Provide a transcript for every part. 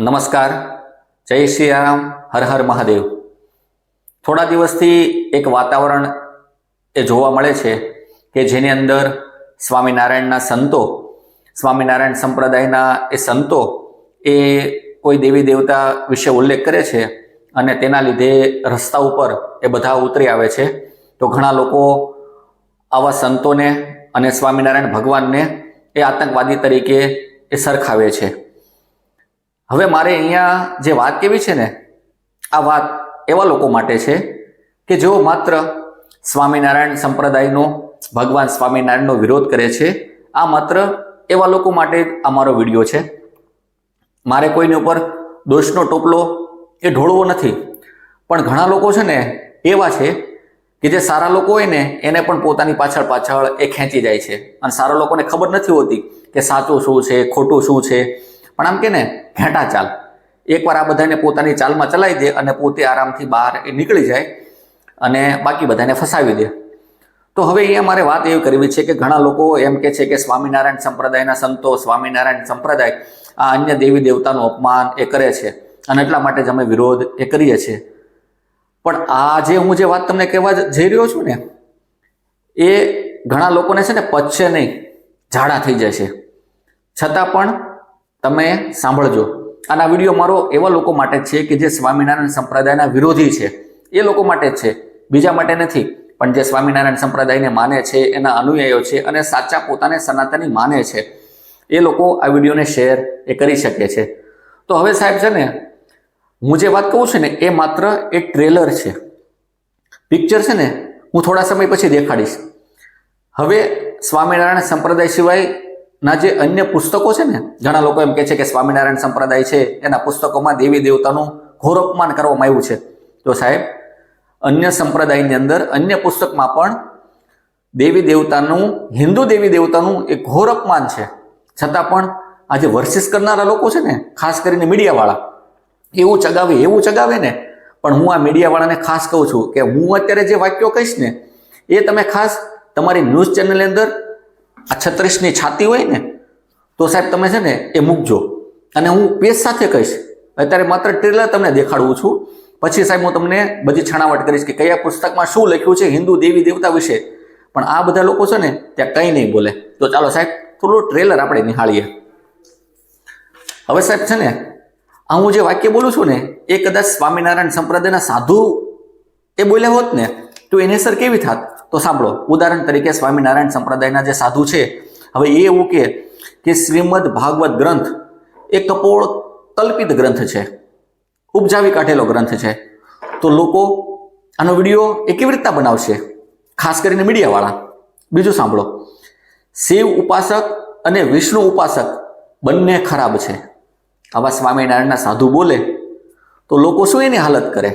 નમસ્કાર. જય શ્રી રામ હર હર મહાદેવ. થોડા દિવસથી એક વાતાવરણ એ જોવા મળે છે કે જેની અંદર સ્વામિનારાયણના સંતો, સ્વામિનારાયણ સંપ્રદાયના એ સંતો એ કોઈ દેવી દેવતા વિશે ઉલ્લેખ કરે છે અને તેના લીધે રસ્તા ઉપર એ બધા ઉતરી આવે છે. તો ઘણા લોકો આવા સંતોને અને સ્વામિનારાયણ ભગવાનને એ આતંકવાદી તરીકે એ સરખાવે છે. હવે મારે અહીંયા જે વાત કેવી છે ને, આ વાત એવા લોકો માટે છે કે જેઓ માત્ર સ્વામિનારાયણ સંપ્રદાયનો, ભગવાન સ્વામિનારાયણનો વિરોધ કરે છે, આ માત્ર એવા લોકો માટે આ મારો વીડિયો છે. મારે કોઈની ઉપર દોષનો ટોપલો એ ઢોળવો નથી. પણ ઘણા લોકો છે ને એવા છે કે જે સારા લોકો હોય ને, એને પણ પોતાની પાછળ પાછળ એ ખેંચી જાય છે. અને સારા લોકોને ખબર નથી હોતી કે સાચું શું છે, ખોટું શું છે. પણ આમ કે ને, ઘેટા ચાલ. એકવાર આ બધાને પોતાની ચાલમાં ચલાવી દે અને પોતે આરામથી બહાર એ નીકળી જાય અને બાકી બધાને ફસાવી દે. તો હવે અહીંયા મારે વાત એવી કરવી છે કે ઘણા લોકો એમ કે છે કે સ્વામિનારાયણ સંપ્રદાયના સંતો, સ્વામિનારાયણ સંપ્રદાય આ અન્ય દેવી દેવતાનું અપમાન એ કરે છે અને એટલા માટે જ અમે વિરોધ એ કરીએ છીએ. પણ આ જે હું જે વાત તમને કહેવા જઈ રહ્યો છું ને, એ ઘણા લોકોને છે ને પચશે નહીં, ઝાડા થઈ જશે છતાં પણ તમે સાંભળજો. અને આ વીડિયો મારો એવા લોકો માટે છે કે જે સ્વામિનારાયણ સંપ્રદાયના વિરોધી છે. એ લોકો માટે જ છે. બીજા માટે નથી. પણ જે સ્વામિનારાયણ સંપ્રદાયને માને છે, એના અનુયાયીઓ છે અને સાચા પોતાને સનાતની માને છે, એ લોકો આ વિડીયોને શેર એ કરી શકે છે. તો હવે સાહેબ છે ને, હું જે વાત કહું છું ને, એ માત્ર એક ટ્રેલર છે. પિક્ચર છે ને, હું થોડા સમય પછી દેખાડીશ. હવે સ્વામિનારાયણ સંપ્રદાય સિવાય ના, જે અન્ય પુસ્તકો છે ને, ઘણા લોકો એમ કહે છે કે સ્વામિનારાયણ સંપ્રદાય છે, એના પુસ્તકોમાં દેવી દેવતાનું ઘોર અપમાન કરવામાં આવ્યું છે. તો સાહેબ, અન્ય સંપ્રદાયની અંદર અન્ય પુસ્તકમાં પણ દેવી દેવતાનું, હિન્દુ દેવી દેવતાનું એક ઘોર અપમાન છે. છતાં પણ આ જે વર્સિસ કરનારા લોકો છે ને, ખાસ કરીને મીડિયાવાળા, એવું ચગાવે એવું ચગાવે ને, પણ હું આ મીડિયાવાળાને ખાસ કહું છું કે હું અત્યારે જે વાક્યો કહીશ ને, એ તમે ખાસ તમારી ન્યૂઝ ચેનલની અંદર આ છત્રીસની છાતી હોય ને, તો સાહેબ તમે છે ને એ મૂકજો. અને હું પેજ સાથે કહીશ. અત્યારે માત્ર ટ્રેલર તમને દેખાડું છું. પછી સાહેબ હું તમને બધી છણાવટ કરીશ કે કયા પુસ્તકમાં શું લખ્યું છે હિન્દુ દેવી દેવતા વિશે. પણ આ બધા લોકો છે ને ત્યાં કંઈ નહીં બોલે. તો ચાલો સાહેબ, થોડું ટ્રેલર આપણે નિહાળીએ. હવે સાહેબ છે ને, આ હું જે વાક્ય બોલું છું ને, એ કદાચ સ્વામિનારાયણ સંપ્રદાયના સાધુ એ બોલ્યા હોત ને, તો એની અસર કેવી થાત? તો સાંભળો, ઉદાહરણ તરીકે સ્વામિનારાયણ સંપ્રદાયના જે સાધુ છે, હવે એ એવું કે કે શ્રીમદ ભાગવત ગ્રંથ એ કપોળ કલ્પિત ગ્રંથ છે, ઉપજાવી કાઢેલો ગ્રંથ છે. તો લોકો આનો વીડિયો એ કેવી રીતના બનાવશે? ખાસ કરીને મીડિયાવાળા. બીજું સાંભળો, શિવ ઉપાસક અને વિષ્ણુ ઉપાસક બંને ખરાબ છે. આવા સ્વામિનારાયણના સાધુ બોલે, તો લોકો શું એની હાલત કરે?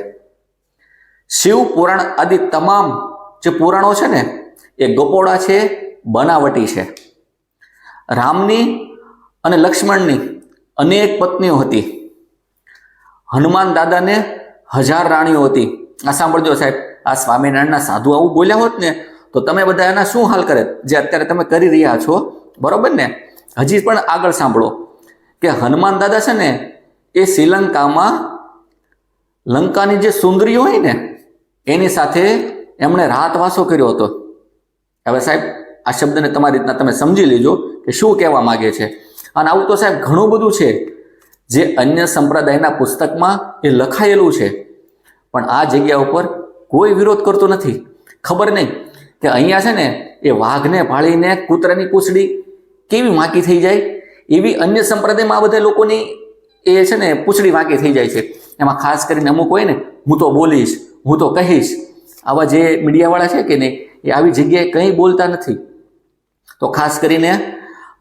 શિવ પુરાણ આદિ તમામ જે પુરાણો છે ને, એ ગપોડા છે, બનાવટી છે. રામની અને લક્ષ્મણની અનેક પત્નીઓ હતી. હનુમાન દાદાને હજાર રાણીઓ હતી. આ સાંભળજો સાહેબ, આ સ્વામિનારાયણના સાધુ આવું બોલ્યા હોત ને, તો તમે બધા એના શું હાલ કરે? જે અત્યારે તમે કરી રહ્યા છો, બરોબર ને? હજી પણ આગળ સાંભળો. કે હનુમાન દાદા છે ને, એ શ્રીલંકામાં લંકાની જે સુંદરી હોય ને, એની સાથે એમણે રાતવાસો કર્યો હતો. હવે સાહેબ, આ શબ્દને તમારી રીતના તમે સમજી લેજો કે શું કહેવા માગે છે. અને આવું તો સાહેબ ઘણું બધું છે જે અન્ય સંપ્રદાયના પુસ્તકમાં એ લખાયેલું છે. પણ આ જગ્યા ઉપર કોઈ વિરોધ કરતો નથી. ખબર નહીં કે અહીંયા છે ને એ વાઘને ભાળીને કૂતરાની પૂંછડી કેવી વાંકી થઈ જાય? એવી અન્ય સંપ્રદાયમાં આ બધા લોકોની એ છે ને પૂંછડી વાંકી થઈ જાય છે. એમાં ખાસ કરીને અમુક હોય ને, હું તો બોલીશ, હું તો કહીશ. આવા જે મીડિયાવાળા છે કે નહીં, એ આવી જગ્યાએ કંઈ બોલતા નથી. તો ખાસ કરીને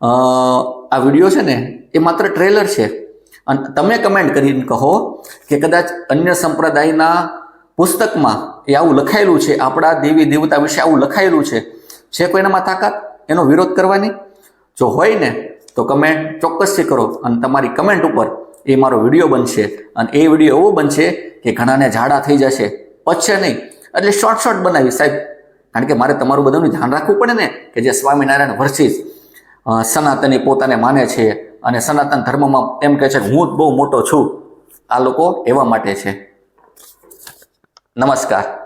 આ વીડિયો છે ને, એ માત્ર ટ્રેલર છે. અને તમે કમેન્ટ કરીને કહો કે કદાચ અન્ય સંપ્રદાયના પુસ્તકમાં એ આવું લખાયેલું છે, આપણા દેવી દેવતા વિશે આવું લખાયેલું છે. છે કોઈનામાં તાકાત? એનો વિરોધ કરવાની? જો હોય ને, તો કમેન્ટ ચોક્કસથી કરો અને તમારી કમેન્ટ ઉપર એ મારો વીડિયો બનશે. અને એ વીડિયો એવો બનશે કે ઘણાને ઝાડા થઈ જશે. પચશે નહીં. એટલે શોર્ટ શોર્ટ બનાવી સાહેબ. કારણ કે મારે તમારું બધાનું ધ્યાન રાખવું પડે ને કે જે સ્વામિનારાયણ વર્સિસ સનાતની પોતાને માને છે અને સનાતન ધર્મમાં એમ કહે છે કે હું બહુ મોટો છું. આ લોકો એવા માટે છે. નમસ્કાર.